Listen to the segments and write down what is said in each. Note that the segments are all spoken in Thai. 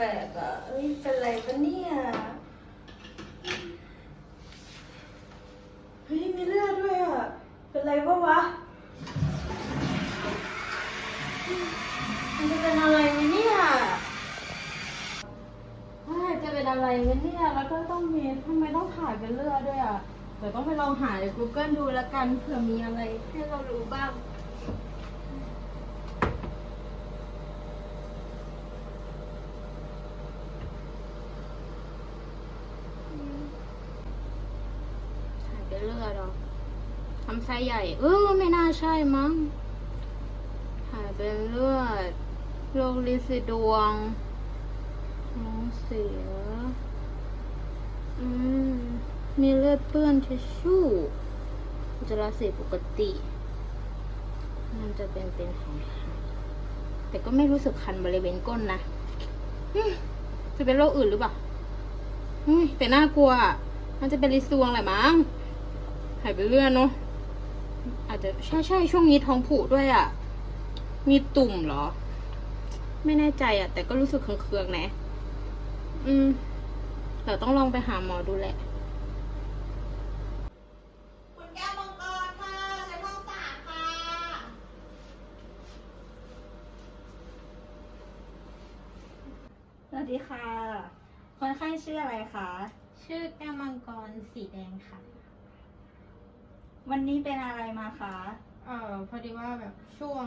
ปลกอะเฮ้ยมีเลือดด้วยอะ เป็นไรปะวะ มันจะเป็นอะไรไหมเนี่ยเฮ้ยจะเป็นอะไรไหมเนี่ย แล้วก็ต้องมีทำไมต้องถ่ายเป็นเลือดด้วยอะ เดี๋ยวต้องไปลองหาใน Google ดูแล้วกันเผื่อมีอะไรให้เรารู้บ้าง เลือดหรอทำไส้ใหญ่ เออไม่น่าใช่มั้งถ่ายเป็นเลือดโรคลินสีดวงท้องเสีย อืม มีเลือดเปื้อนทิชชู่อุจจาระสีปกติ มันจะเป็นเป็นหายแต่ก็ไม่รู้สึกคันบริเวณก้นนะจะเป็นโรคอื่นหรือเปล่าอุ้ยแต่น่ากลัวอะมันจะเป็นลิซวงแหละมั้งายไปเรื่อยเนาะอาจจะใช่ใช่ช่วงนี้ท้องผูกด้วยอะ่ะ มีตุ่มเหรอ ไม่แน่ใจอะ่ะ แต่ก็รู้สึกเคืองๆนะ อืมเดี๋ยวต้องลองไปหาหมอดูแหละคุณแก้วมังกรค่ะใช้ห้องสามค่ะ สวัสดีค่ะ คนไข้ชื่ออะไรคะ ชื่อแก้วมังกรสีแดงค่ะ วันนี้เป็นอะไรมาคะ เอ่อพอดีว่าแบบช่วง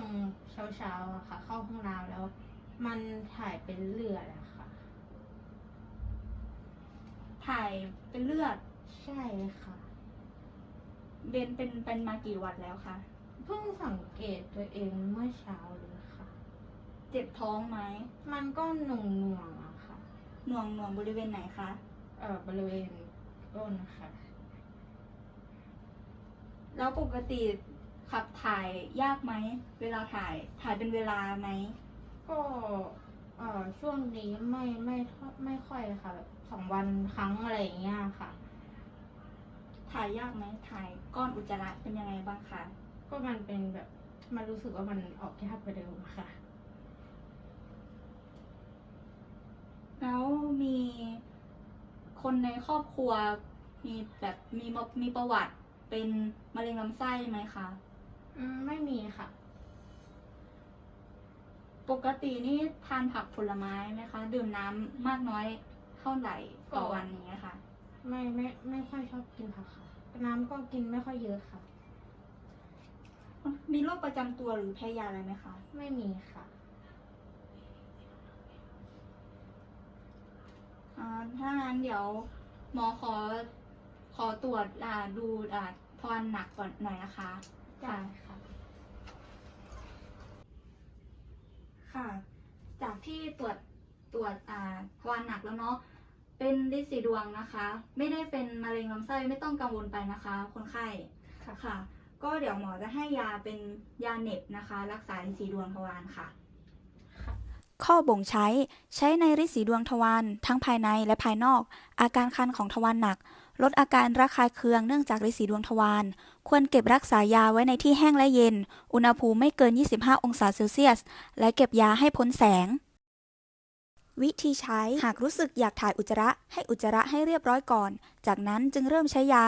เช้าเช้าๆอะค่ะ เข้าห้องน้ำแล้ว มันถ่ายเป็นเลือดอะค่ะ ถ่ายเป็นเลือด ใช่ค่ะ เบนเป็นเป็นมากี่วันแล้วคะ เพิ่งสังเกตตัวเองเมื่อเช้าเลยค่ะ เจ็บท้องไหม มันก็หน่วงหน่วงๆอะค่ะ หน่วงหน่วงบริเวณไหนคะ เอ่อบริเวณก้นค่ะ แล้วปกติขับถ่ายยากไหม เวลาถ่ายถ่ายเป็นเวลาไหม ก็เอ่อช่วงนี้ไม่ไม่ค่อยไม่ค่อยค่ะแบบสองวันครั้งอะไรอย่างเงี้ยค่ะ ถ่ายยากไหมถ่ายก้อนอุจจาระเป็นยังไงบ้างคะก็มันเป็นแบบมันรู้สึกว่ามันออกยากกว่าเดิมอะค่ะ แล้วมีคนในครอบครัวมีแบบมีมมีประวัติ เป็นมะเร็งลำไส้ไหมคะ อืมไม่มีค่ะ ปกตินี่ทานผักผลไม้ไหมคะ ดื่มน้ำมากน้อยเท่าไหร่ต่อวันอย่างเงี้ยค่ะ ไม่ไม่ไม่ค่อยชอบกินผักค่ะ น้ำก็กินไม่ค่อยเยอะค่ะ มีโรคประจำตัวหรือแพ้ยาอะไรไหมคะ ไม่มีค่ะอ่าถ้างั้นเดี๋ยวหมอขอข อตรวจอ่าดูอ่าทวารหนักก่อนหน่อยนะคะได้ค่ะ ค่ะ จากที่ตรวจตรวจอ่าทวารหนักแล้วเนาะเป็นลินสีดวงนะคะ ไม่ได้เป็นมะเร็งลำไส้ไม่ต้องกังวลไปนะคะ คนไข้ค่ะค่ะ ก็เดี๋ยวหมอจะให้ยาเป็นยาเหน็บนะคะ รักษาลินสีดวงทวารค่ะ ข้อบ่งใช้ใช้ในริดสีดวงทวารทั้งภายในและภายนอก อาการคันของทวารหนัก ลดอาการระคายเคืองเนื่องจากริดสีดวงทวาร ควรเก็บรักษายาไว้ในที่แห้งและเย็น อุณหภูมิไม่เกิน 25 องศาเซลเซียส และเก็บยาให้พ้นแสง วิธีใช้ หากรู้สึกอยากถ่ายอุจจาระ ให้อุจจาระให้เรียบร้อยก่อน จากนั้นจึงเริ่มใช้ยา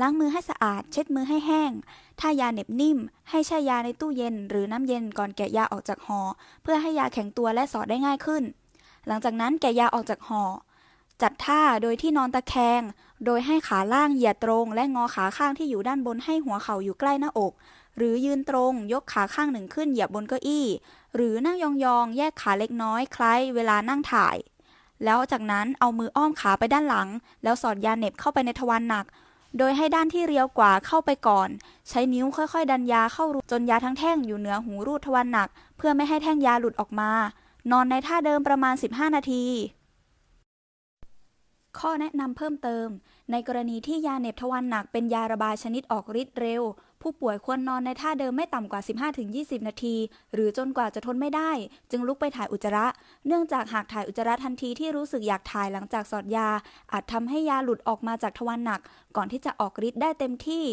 ล้างมือให้สะอาด เช็ดมือให้แห้ง ถ้ายาเหน็บนิ่ม ให้แช่ยาในตู้เย็น หรือน้ำเย็นก่อนแกะยาออกจากห่อ เพื่อให้ยาแข็งตัวและสอดได้ง่ายขึ้นหลังจากนั้นแกะยาออกจากห่อ จัดท่าโดยที่นอนตะแคง โดยให้ขาล่างเหยียดตรง และงอขาข้างที่อยู่ด้านบนให้หัวเข่าอยู่ใกล้หน้าอก หรือยืนตรง ยกขาข้างหนึ่งขึ้นเหยียบบนเก้าอี้ หรือนั่งยองๆ แยกขาเล็กน้อยคล้ายเวลานั่งถ่าย แล้วจากนั้นเอามืออ้อมขาไปด้านหลัง แล้วสอดยาเหน็บเข้าไปในทวารหนัก โดยให้ด้านที่เรียวกว่าเข้าไปก่อน ใช้นิ้วค่อยๆ ดันยาเข้ารูจนยาทั้งแท่งอยู่เหนือหูรูดทวารหนัก เพื่อไม่ให้แท่งยาหลุดออกมา นอนในท่าเดิมประมาณ 15 นาที ข้อแนะนำเพิ่มเติม ในกรณีที่ยาเน็บทวารหนักเป็นยาระบายชนิดออกฤทธิ์เร็ว ผู้ป่วยควรนอนในท่าเดิมไม่ต่ำกว่า 15-20 นาที หรือจนกว่าจะทนไม่ได้ จึงลุกไปถ่ายอุจจาระ เนื่องจากหากถ่ายอุจจาระทันทีที่รู้สึกอยากถ่ายหลังจากสอดยา อาจทำให้ยาหลุดออกมาจากทวารหนัก ก่อนที่จะออกฤทธิ์ได้เต็มที่